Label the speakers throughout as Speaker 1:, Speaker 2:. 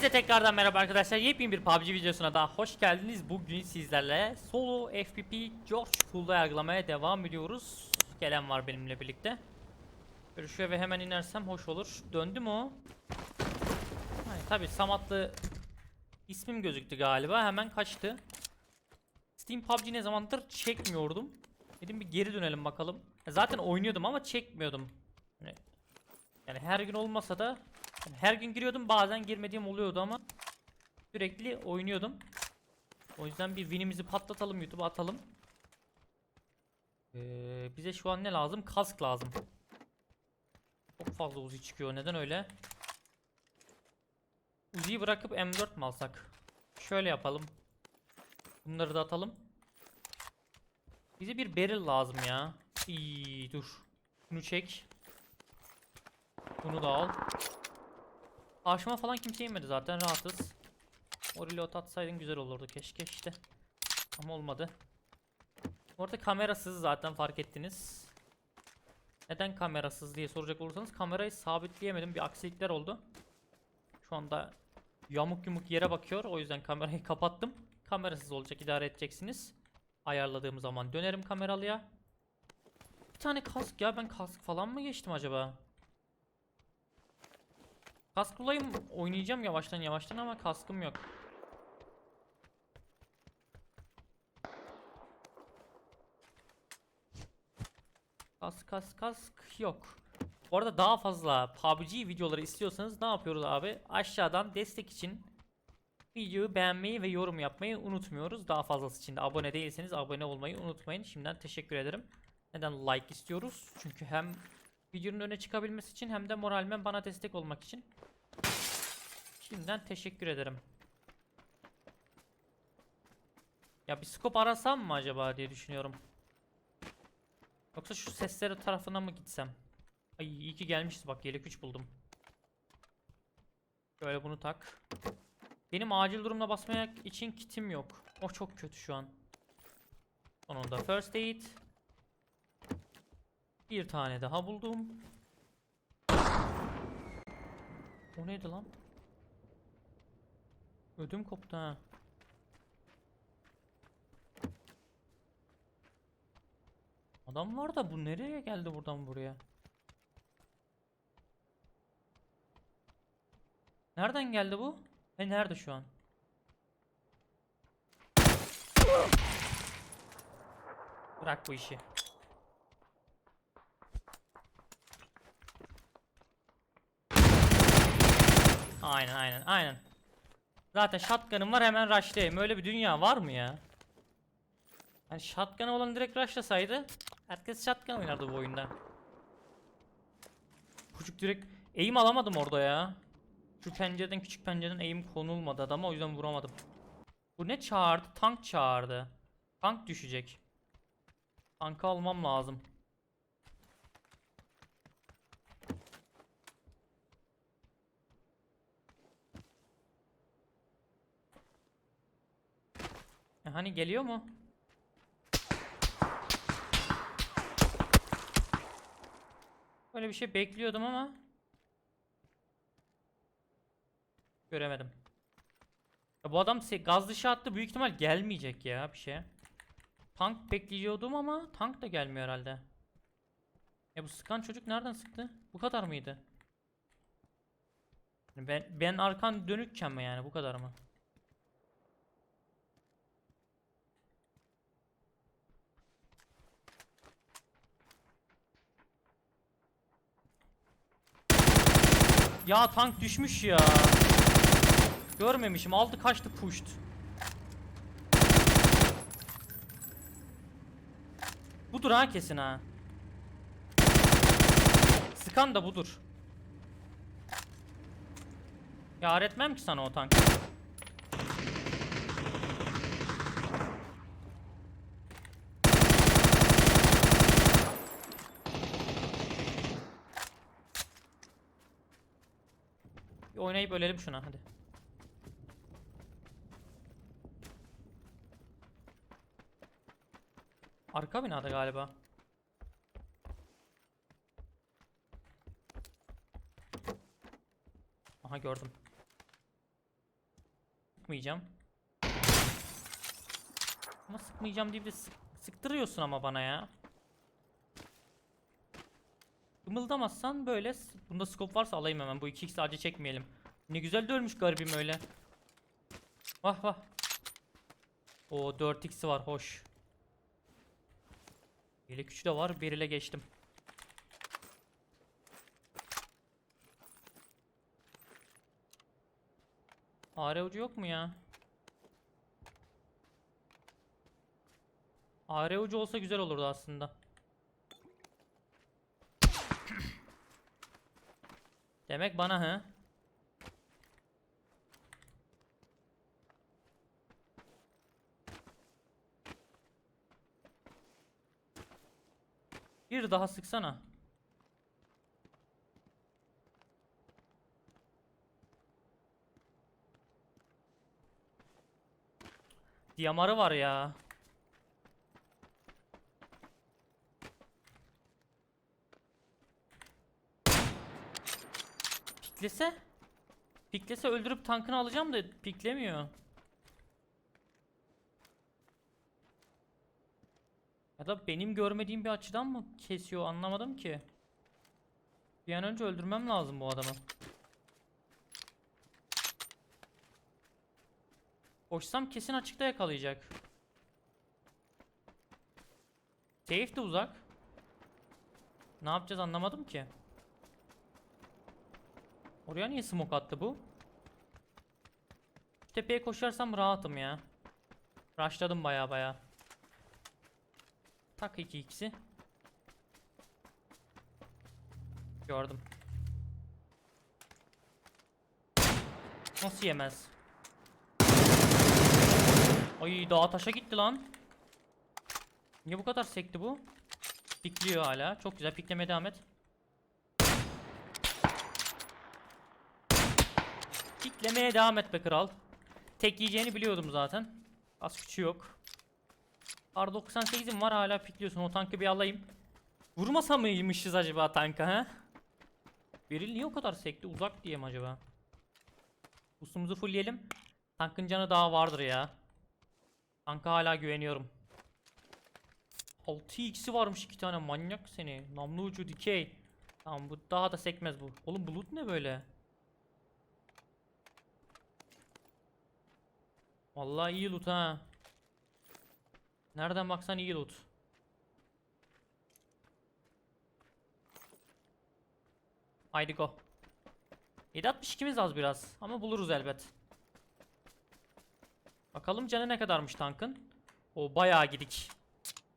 Speaker 1: Hepinize tekrardan merhaba arkadaşlar. Yepyeni bir PUBG videosuna daha hoş geldiniz. Bugün sizlerle solo FPP George Pool'da yargılamaya devam ediyoruz. Gelen var benimle birlikte. Böyle şu eve hemen inersem hoş olur. Döndü mü o? Hayır, tabi Samatlı ismim gözüktü galiba. Hemen kaçtı. Steam PUBG ne zamandır çekmiyordum. Dedim bir geri dönelim bakalım. Zaten oynuyordum ama çekmiyordum. Yani, yani her gün olmasa da yani her gün giriyordum bazen girmediğim oluyordu ama sürekli oynuyordum. O yüzden bir winimizi patlatalım YouTube'a atalım. Ee, bize şu an ne lazım? Kask lazım. Çok fazla Uzi çıkıyor. Neden öyle? Uzi'yi bırakıp M4 mi alsak? Şöyle yapalım. Bunları da atalım. Bize bir barrel lazım ya. İyi dur. Bunu çek. Bunu da al. Karşıma falan kimse inmedi zaten rahatız. O reload atsaydın güzel olurdu keşke işte. Ama olmadı. Bu arada kamerasız zaten fark ettiniz. Neden kamerasız diye soracak olursanız kamerayı sabitleyemedim bir aksilikler oldu. Şu anda yamuk yumuk yere bakıyor o yüzden kamerayı kapattım. Kamerasız olacak idare edeceksiniz. Ayarladığım zaman dönerim kameralıya. Bir tane kask ya ben kask falan mı geçtim acaba? Kask bulayım oynayacağım yavaştan yavaştan ama kaskım yok. Kask kask kask yok. Bu arada daha fazla PUBG videoları istiyorsanız ne yapıyoruz abi? Aşağıdan destek için videoyu beğenmeyi ve yorum yapmayı unutmuyoruz. Daha fazlası için de abone değilseniz abone olmayı unutmayın. Şimdiden teşekkür ederim. Neden like istiyoruz? Çünkü hem videonun öne çıkabilmesi için hem de moralmen bana destek olmak için. Şimdiden teşekkür ederim. Ya bir scope arasam mı acaba diye düşünüyorum. Yoksa şu sesleri tarafına mı gitsem? Ay iyi ki gelmişiz bak yelek 3 buldum. Şöyle bunu tak. Benim acil durumda basmaya için kitim yok. O çok kötü şu an. Sonunda first aid. Bir tane daha buldum. O neydi lan? Ödüm koptu ha. Adam var da bu nereye geldi buradan buraya? Nereden geldi bu? Ve nerede şu an? Bırak bu işi. Aynen aynen aynen. Zaten shotgun'ım var hemen rushlayayım. Öyle bir dünya var mı ya? Yani shotgun'ı olan direkt rushlasaydı herkes shotgun oynardı bu oyunda. Çocuk direkt aim alamadım orada ya. Şu pencereden küçük pencereden aim konulmadı adama o yüzden vuramadım. Bu ne çağırdı? Tank çağırdı. Tank düşecek. Tankı almam lazım. Hani geliyor mu? Böyle bir şey bekliyordum ama göremedim. Ya bu adam gaz dışı attı büyük ihtimal gelmeyecek ya bir şey. Tank bekliyordum ama tank da gelmiyor herhalde. Ya bu sıkan çocuk nereden sıktı? Bu kadar mıydı? Ben ben arkan dönükken mi yani bu kadar mı? Ya tank düşmüş ya. Görmemişim. Aldı kaçtı pushed. Budur ha kesin ha. Sıkan da budur. Yar etmem ki sana o tank. Bir oynayıp ölelim şuna hadi. Arka binada galiba. Aha gördüm. sıkmayacağım. Ama sıkmayacağım deyip de sık- sıktırıyorsun ama bana ya. Kımıldamazsan böyle bunda scope varsa alayım hemen bu 2x sadece çekmeyelim. Ne güzel de ölmüş garibim öyle. Vah vah. O 4x'i var hoş. Yelek 3 de var. Bir ile geçtim. AR ucu yok mu ya? AR ucu olsa güzel olurdu aslında. Demek bana he? Bir daha sıksana. Diyamarı var ya. Piklese? Piklese öldürüp tankını alacağım da piklemiyor. Ya da benim görmediğim bir açıdan mı kesiyor anlamadım ki. Bir an önce öldürmem lazım bu adamı. Koşsam kesin açıkta yakalayacak. Safe de uzak. Ne yapacağız anlamadım ki. Oraya niye smoke attı bu? Tepeye koşarsam rahatım ya. Rushladım baya baya. Tak 2x'i. Gördüm. Nasıl yemez? Ay dağa taşa gitti lan. Niye bu kadar sekti bu? Pikliyor hala. Çok güzel piklemeye devam et. Piklemeye devam et be kral. Tek yiyeceğini biliyordum zaten. Az küçüğü yok. R98'im var hala pikliyorsun. O tankı bir alayım. Vurmasa mıymışız acaba tanka ha? Beril niye o kadar sekti? Uzak diye mi acaba? Boostumuzu fullleyelim. Tankın canı daha vardır ya. Tanka hala güveniyorum. 6x'i varmış iki tane manyak seni. Namlu ucu dikey. Tamam bu daha da sekmez bu. Oğlum bulut ne böyle? Vallahi iyi loot ha. Nereden baksan iyi loot. Haydi go. 762'miz az biraz ama buluruz elbet. Bakalım canı ne kadarmış tankın. O bayağı gidik.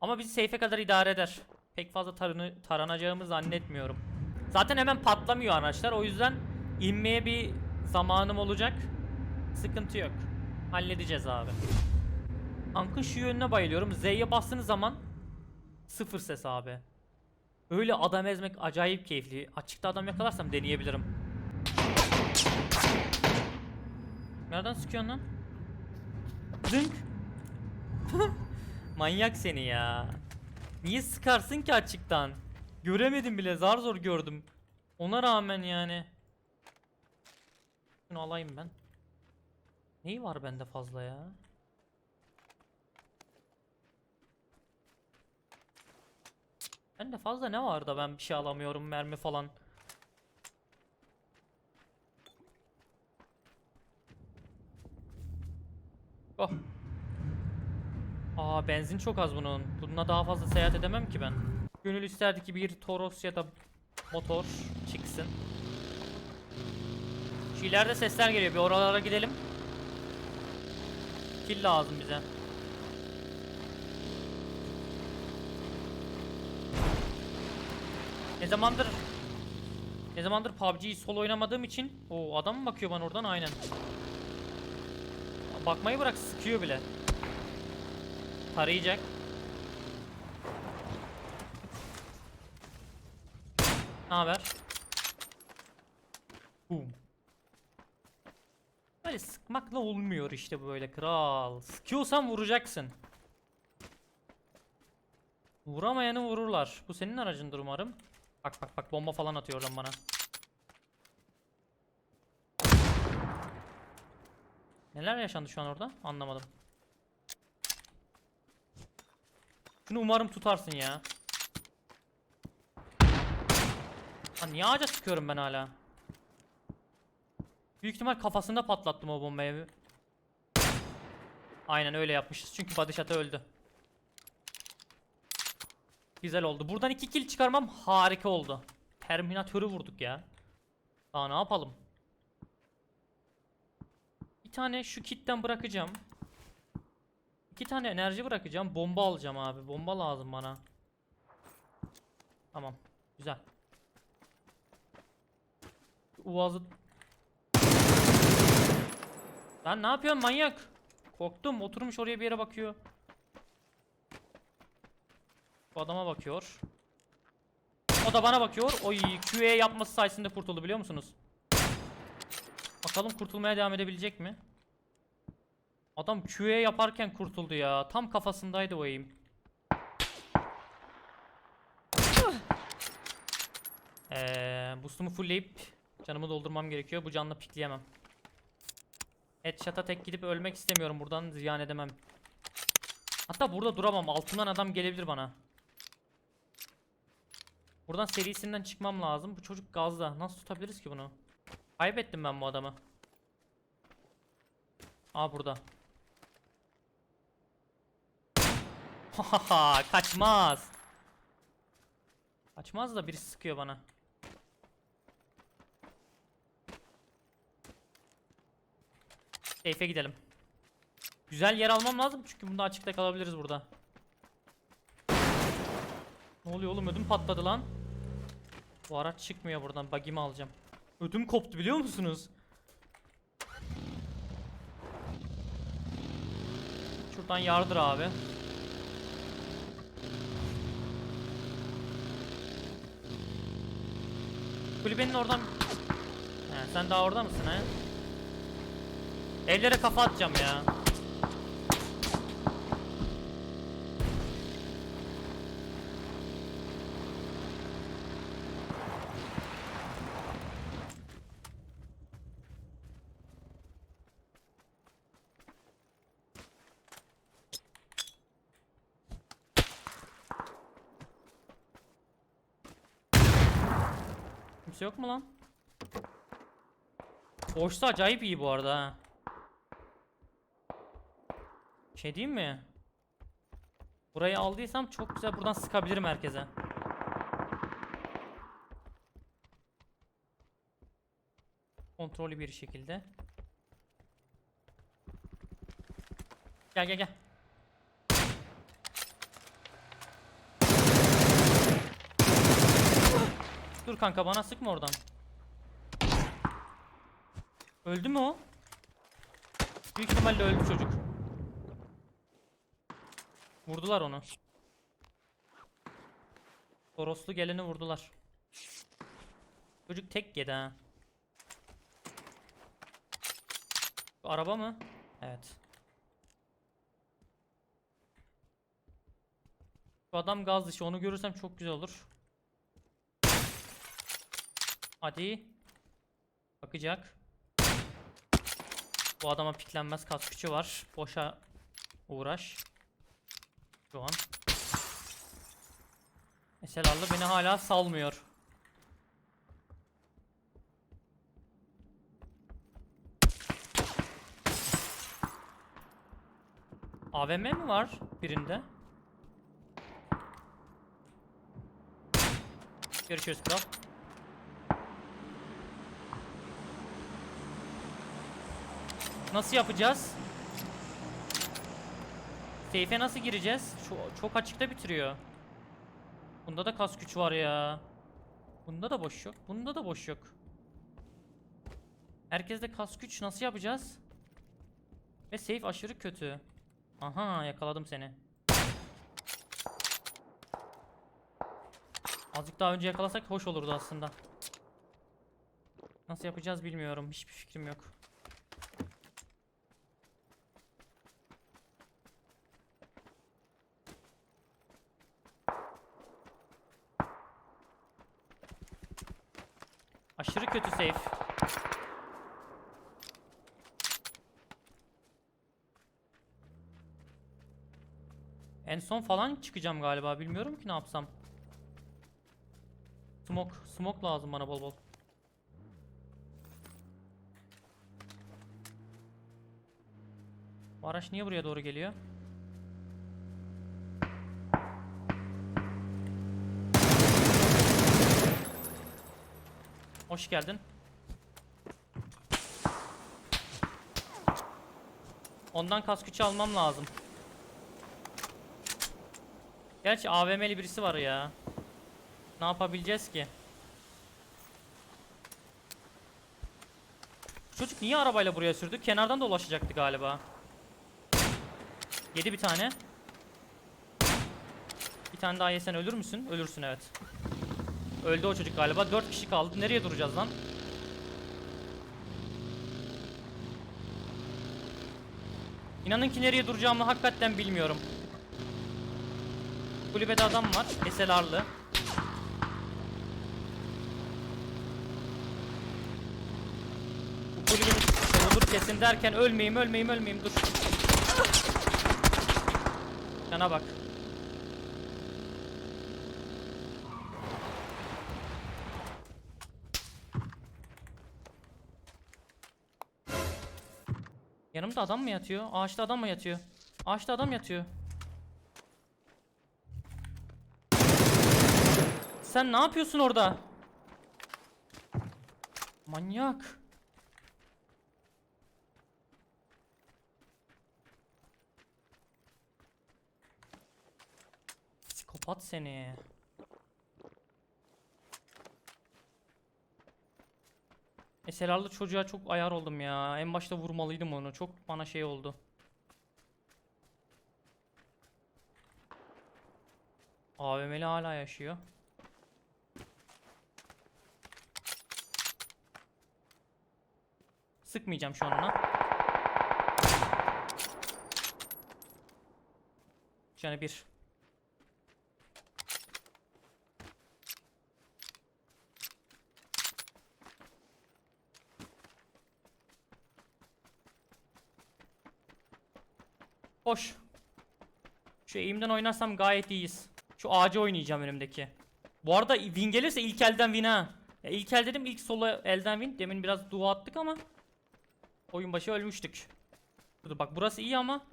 Speaker 1: Ama bizi safe'e kadar idare eder. Pek fazla taranı, taranacağımı zannetmiyorum. Zaten hemen patlamıyor araçlar. O yüzden inmeye bir zamanım olacak. Sıkıntı yok. Halledeceğiz abi. Tankın şu yönüne bayılıyorum. Z'ye bastığınız zaman sıfır ses abi. Öyle adam ezmek acayip keyifli. Açıkta adam yakalarsam deneyebilirim. Nereden sıkıyorsun lan? Zınk. Manyak seni ya. Niye sıkarsın ki açıktan? Göremedim bile zar zor gördüm. Ona rağmen yani. Şunu alayım ben. Neyi var bende fazla ya? Bende fazla ne var da ben bir şey alamıyorum mermi falan. Oh. Aa benzin çok az bunun. Bununla daha fazla seyahat edemem ki ben. Gönül isterdi ki bir Toros ya da motor çıksın. Şu ileride sesler geliyor. Bir oralara gidelim. Kill lazım bize. Ne zamandır ne zamandır PUBG'yi solo oynamadığım için o adam bakıyor bana oradan aynen. Bakmayı bırak sıkıyor bile. Tarayacak. Ne haber? Boom. Böyle sıkmakla olmuyor işte böyle kral. Sıkıyorsan vuracaksın. Vuramayanı vururlar. Bu senin aracındır umarım. Bak bak bak bomba falan atıyor oradan bana. Neler yaşandı şu an orada? Anlamadım. Şunu umarım tutarsın ya. Lan niye ağaca sıkıyorum ben hala? Büyük ihtimal kafasında patlattım o bombayı. Aynen öyle yapmışız çünkü body öldü. Güzel oldu. Buradan iki kill çıkarmam harika oldu. Terminatörü vurduk ya. Daha ne yapalım? Bir tane şu kitten bırakacağım. İki tane enerji bırakacağım. Bomba alacağım abi. Bomba lazım bana. Tamam. Güzel. Uazı... Lan ne yapıyorsun manyak? Korktum. Oturmuş oraya bir yere bakıyor. Bu adama bakıyor. O da bana bakıyor. Oy QE yapması sayesinde kurtuldu biliyor musunuz? Bakalım kurtulmaya devam edebilecek mi? Adam QE yaparken kurtuldu ya. Tam kafasındaydı o aim. Eee boost'umu fullleyip canımı doldurmam gerekiyor. Bu canla pikleyemem. Headshot'a tek gidip ölmek istemiyorum. Buradan ziyan edemem. Hatta burada duramam. Altından adam gelebilir bana. Buradan serisinden çıkmam lazım. Bu çocuk gazda. Nasıl tutabiliriz ki bunu? Kaybettim ben bu adamı. Aa burada. Hahaha kaçmaz. Kaçmaz da birisi sıkıyor bana. Safe'e gidelim. Güzel yer almam lazım çünkü bunda açıkta kalabiliriz burada. Ne oluyor oğlum ödüm patladı lan. Bu araç çıkmıyor buradan bagimi alacağım. Ödüm koptu biliyor musunuz? Şuradan yardır abi. Kulübenin oradan... He, sen daha orada mısın he? Evlere kafa atacağım ya. Kimse yok mu lan? Boşsa acayip iyi bu arada ha. Şey diyeyim mi? Burayı aldıysam çok güzel buradan sıkabilirim herkese. Kontrollü bir şekilde. Gel gel gel. Dur kanka bana sıkma oradan. Öldü mü o? Büyük ihtimalle öldü çocuk. Vurdular onu. Toroslu geleni vurdular. Çocuk tek yedi ha. Bu araba mı? Evet. Bu adam gaz dışı onu görürsem çok güzel olur. Hadi. Bakacak. Bu adama piklenmez kas gücü var. Boşa uğraş. Şu an. Eselarla beni hala salmıyor. AVM mi var birinde? Görüşürüz kral. Nasıl yapacağız? Seyfe nasıl gireceğiz? Şu, çok açıkta bitiriyor. Bunda da kas güç var ya. Bunda da boş yok. Bunda da boş yok. Herkeste kas güç nasıl yapacağız? Ve safe aşırı kötü. Aha yakaladım seni. Azıcık daha önce yakalasak hoş olurdu aslında. Nasıl yapacağız bilmiyorum. Hiçbir fikrim yok. Aşırı kötü safe. En son falan çıkacağım galiba. Bilmiyorum ki ne yapsam. Smoke. Smoke lazım bana bol bol. Bu araç niye buraya doğru geliyor? Hoş geldin. Ondan kask gücü almam lazım. Gerçi AVM'li birisi var ya. Ne yapabileceğiz ki? Çocuk niye arabayla buraya sürdü? Kenardan da ulaşacaktı galiba. Yedi bir tane. Bir tane daha yesen ölür müsün? Ölürsün evet. Öldü o çocuk galiba. Dört kişi kaldı. Nereye duracağız lan? İnanın ki nereye duracağımı hakikaten bilmiyorum. Kulübede adam var. SLR'lı. Bu kulübenin olur kesin derken ölmeyeyim ölmeyeyim ölmeyeyim dur. Yana bak. Yanımda adam mı yatıyor? Ağaçta adam mı yatıyor? Ağaçta adam yatıyor. Sen ne yapıyorsun orada? Manyak. Psikopat seni. Eserarlı çocuğa çok ayar oldum ya. En başta vurmalıydım onu. Çok bana şey oldu. AVM'li hala yaşıyor. Sıkmayacağım şu an ona. Canı bir. Hoş. Şu eğimden oynarsam gayet iyiyiz. Şu ağacı oynayacağım önümdeki. Bu arada win gelirse ilk elden win ha. Ya ilk el dedim ilk solo elden win. Demin biraz dua attık ama oyun başı ölmüştük. Dur bak burası iyi ama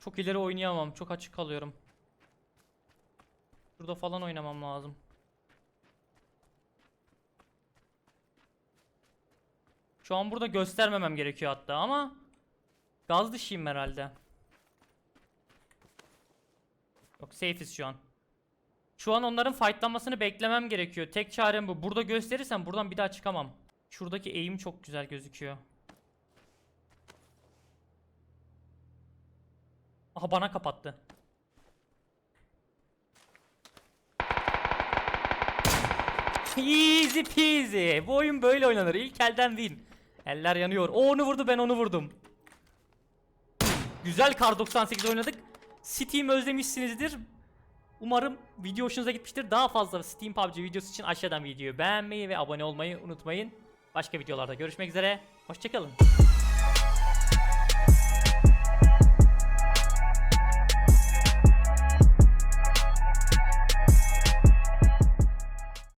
Speaker 1: çok ileri oynayamam. Çok açık kalıyorum. Burada falan oynamam lazım. Şu an burada göstermemem gerekiyor hatta ama gaz dışıyım herhalde. Yok safe'iz şu an. Şu an onların fightlanmasını beklemem gerekiyor. Tek çarem bu. Burada gösterirsem buradan bir daha çıkamam. Şuradaki eğim çok güzel gözüküyor. Aha bana kapattı. Easy peasy. Bu oyun böyle oynanır. İlk elden win. Eller yanıyor. O onu vurdu ben onu vurdum. Güzel Kar 98 oynadık. Steam özlemişsinizdir. Umarım video hoşunuza gitmiştir. Daha fazla Steam PUBG videosu için aşağıdan videoyu beğenmeyi ve abone olmayı unutmayın. Başka videolarda görüşmek üzere. Hoşçakalın.